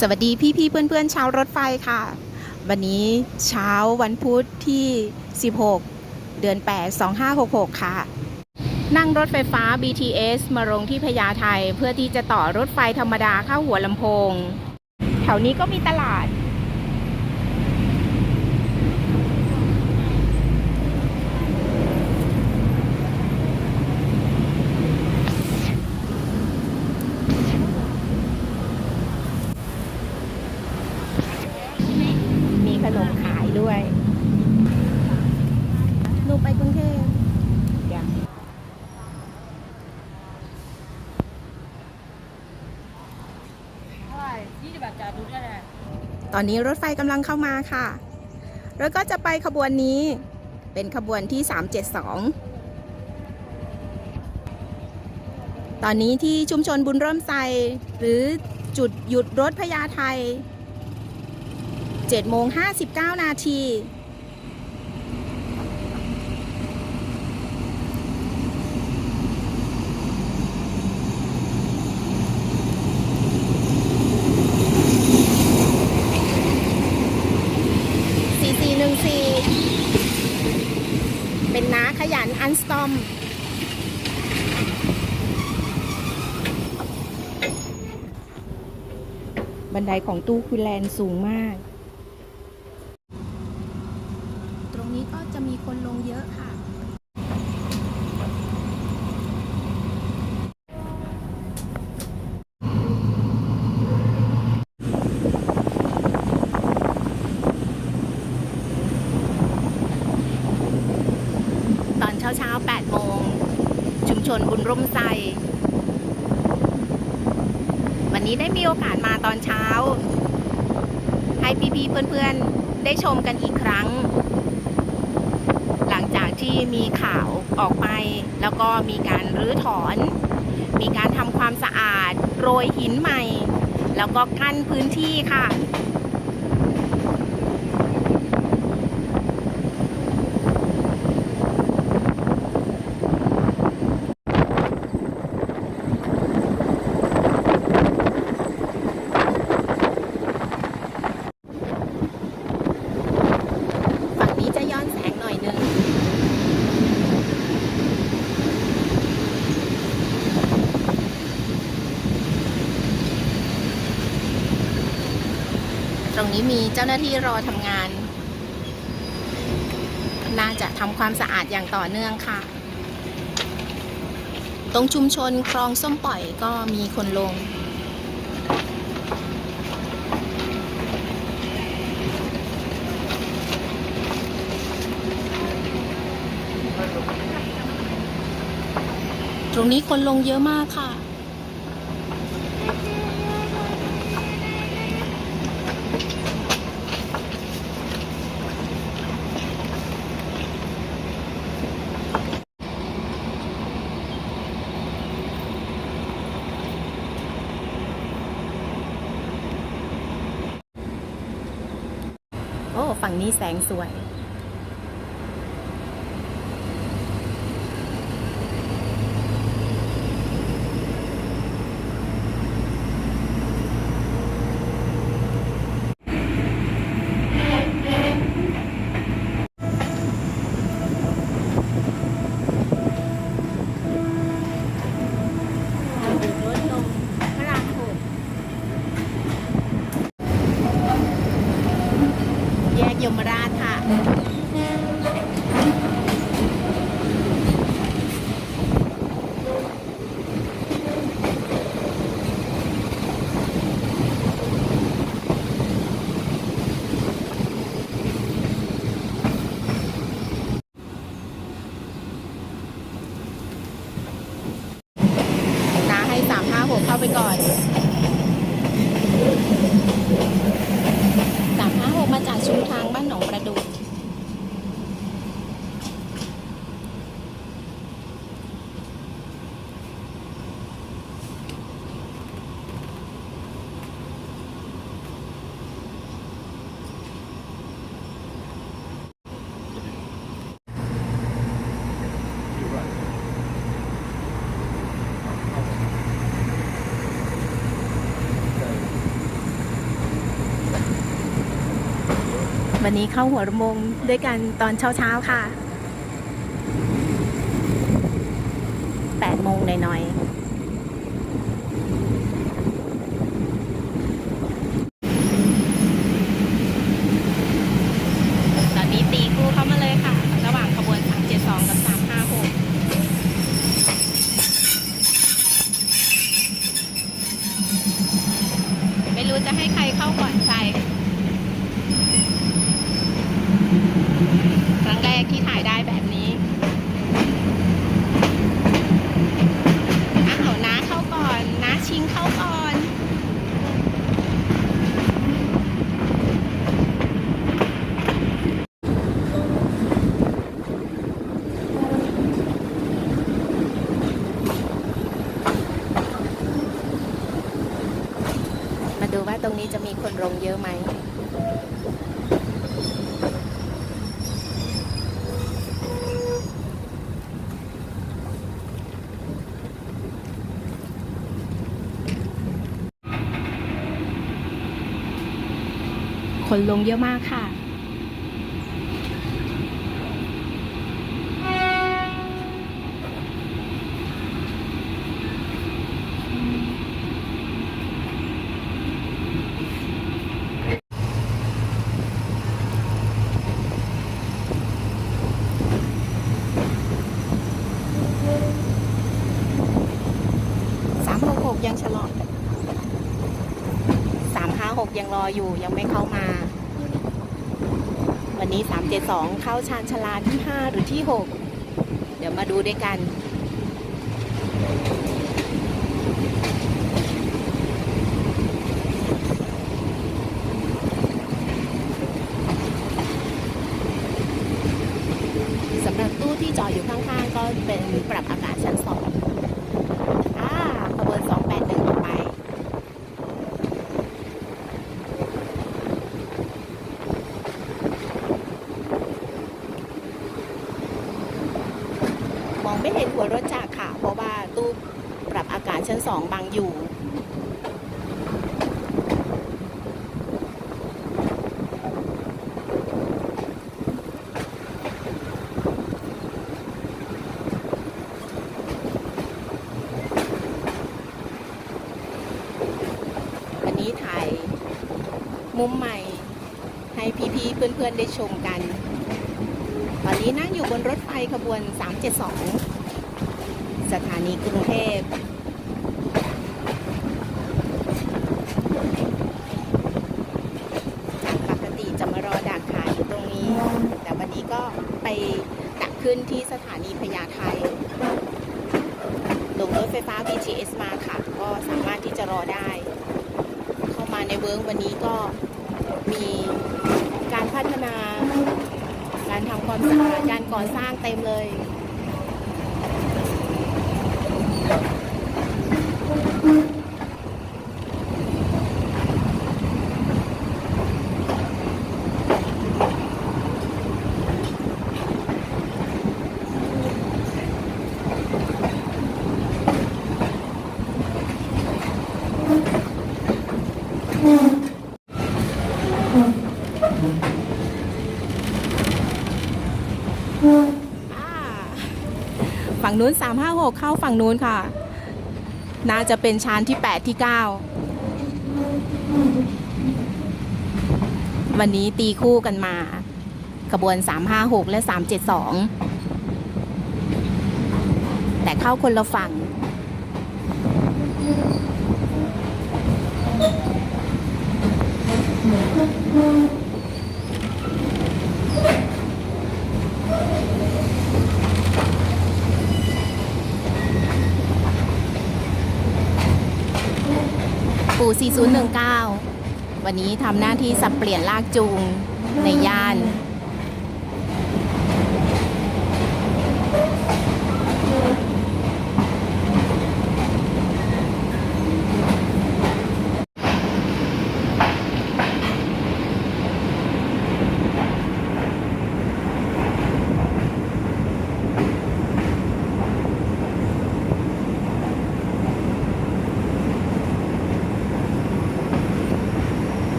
สวัสดีพี่ๆเพื่อนๆชาวรถไฟค่ะ วันนี้เช้าวันพุธที่ 16 เดือน 8 2566 ค่ะ นั่งรถไฟฟ้า BTS มาลงที่พญาไทเพื่อที่จะต่อรถไฟธรรมดาเข้าหัวลำโพง แถวนี้ก็มีตลาด มีขนมขายด้วยหนูไปกรุงเทพจ้ะ เท่าไหร่ยี่สิบบาทจ่ายดูได้เลย ตอนนี้รถไฟกำลังเข้ามาค่ะ แล้วก็จะไปขบวนนี้เป็นขบวนที่ 372 ตอนนี้ที่ชุมชนบุญร่มใจหรือจุดหยุดรถพญาไท7โมง59 นาที 4414 เป็นน้าขยันอันสตอ ม บันไดของตู้คือแลนสูงมาก ตรงนี้ก็จะมีคนลงเยอะค่ะ ตอนเช้าเช้าๆ8โมง ชุมชนบุญร่มไทรวันนี้ได้มี โอกาสมาตอนเช้า ให้พี่ๆเพื่อนๆได้ชมกันอีกครั้ง หลังจากที่มีข่าวออกไป แล้วก็มีการรื้อถอน มีการทำความสะอาด โรยหินใหม่ แล้วก็กั้นพื้นที่ค่ะ ฝั่งนี้จะย้อนแสงหน่อยนึง ตรง นี้มีเจ้าหน้าที่รอทำงาน น่าจะทำความสะอาดอย่างต่อเนื่องค่ะ ตรงชุมชนคลองส้มปล่อยก็มีคนลง ตรงนี้คนลงเยอะมากค่ะ นี้แสงสวย แยกยมราชค่ะ ตาให้สามห้าหกเข้าไปก่อน 煮汤 วันนี้เข้าหัวระมงด้วยกันตอนเช้าๆค่ะ8โมงหน่อยๆตอนนี้ตีคู่เข้ามาเลยค่ะ ระหว่างขบวน 372 กับ 356 ไม่รู้จะให้ใครเข้าก่อนใคร ครั้งแรกที่ถ่ายได้แบบนี้ อ้าวน้าเข้าก่อนน้าชิงเข้าก่อน มาดูว่าตรง นี้จะมีคนลงเยอะไหมคนลงเยอะมากค่ะ สามหกหกยังชะลอสามห้าหกยังร ออยู่ยังไม่เข้ามา วันนี้สามเจ็ดสองเข้าชานชาลาที่ห้าหรือที่หกเดี๋ยวมาดูด้วยกันสำหรับตู้ที่จอดอยู่ข้างๆ ก็เป็นปรับอากาศชั้นสองอ่าขบวนสองแปดหนึ่งออกไป มอง ไม่เห็นหัวรถจักรค่ะ เพราะว่าตู้ปรับอากาศชั้นสองบังอยู่ วันนี้ถ่ายมุมใหม่ให้พี่ๆเพื่อนๆได้ชมกัน ตอนนี้นั่งอยู่บนรถไฟขบวน 372 สถานีกรุงเทพปกติจะมารอดักขายอยู่ตรงนี้ แต่วันนี้ก็ไปดักขึ้นที่สถานีพญาไทลงรถไฟฟ้า BTS มาค่ะ ก็สามารถที่จะรอได้ เข้ามาในเวิร์กวันนี้ก็มีการพัฒนา การทำความสะอาดการก่อสร้างเต็มเลย อ่าฝั่ง นู้น 356 เข้าฝั่งนู้นค่ะ น่าจะเป็นชานที่ 8 ที่ 9 วันนี้ตีคู่กันมา ขบวน 356 และ 372 แต่เข้าคนละฝั่ง 4019 วันนี้ทำหน้าที่สับเปลี่ยนลากจูงในย่าน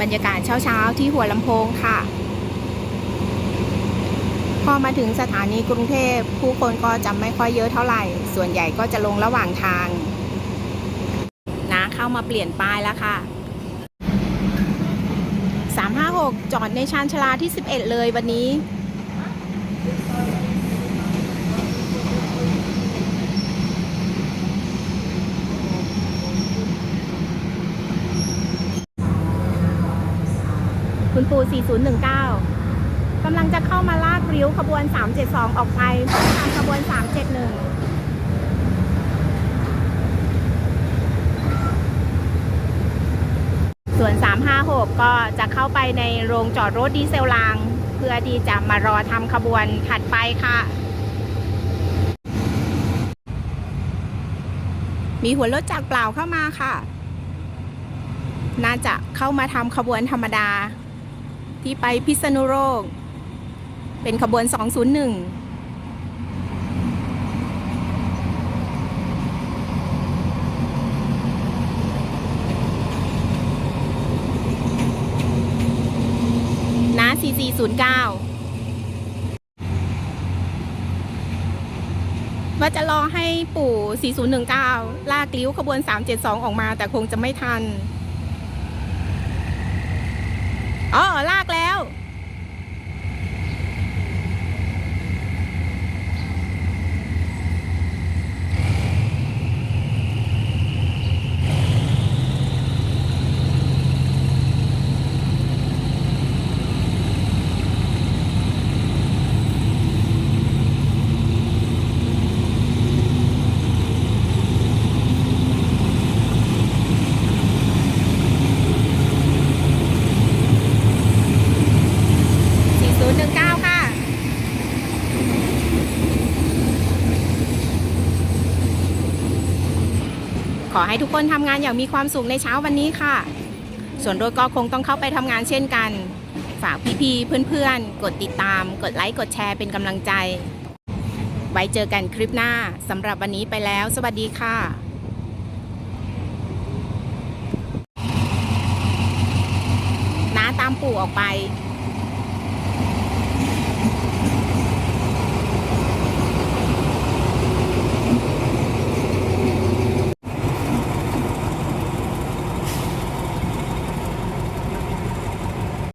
บรรยากาศเช้าๆ ที่หัวลำโพงค่ะ พอมาถึงสถานีกรุงเทพ ผู้คนก็จะไม่ค่อยเยอะเท่าไหร่ ส่วนใหญ่ก็จะลงระหว่างทาง นะเข้ามาเปลี่ยนป้ายแล้วค่ะ 356 จอดในชานชาลาที่ 11 เลยวันนี้ ปู 4019 กำลังจะเข้ามาลากริ้วขบวน 372 ออกไปทางขบวน 371ส่วน 356 ก็จะเข้าไปในโรงจอดรถดีเซลราง เพื่อที่จะมารอทำขบวนถัดไปค่ะ มีหัวรถจากรเปล่าเข้ามาค่ะ น่าจะเข้ามาทำขบวนธรรมดา ที่ไปพิษณุโลก เป็นขบวน 201นะ4409 ว่าจะรอให้ปู่ 4019 ลากลิ้วขบวน 372 ออกมาแต่คงจะไม่ทัน อ๋อลากแล้ว 4019 ค่ะ ข อให้ทุกคนทำงานอย่างมีความสุขในเช้าวันนี้ค่ะ ส่วนรถก็คงต้องเข้าไปทำงานเช่นกัน ฝากพี่ๆเพื่อนๆ กดติดตาม กดไลค์ กดแชร์เป็นกำลังใจ ไว้เจอกันคลิปหน้าสำหรับวันนี้ไปแล้ว สวัสดีค่ะน้าตามปู่ออกไป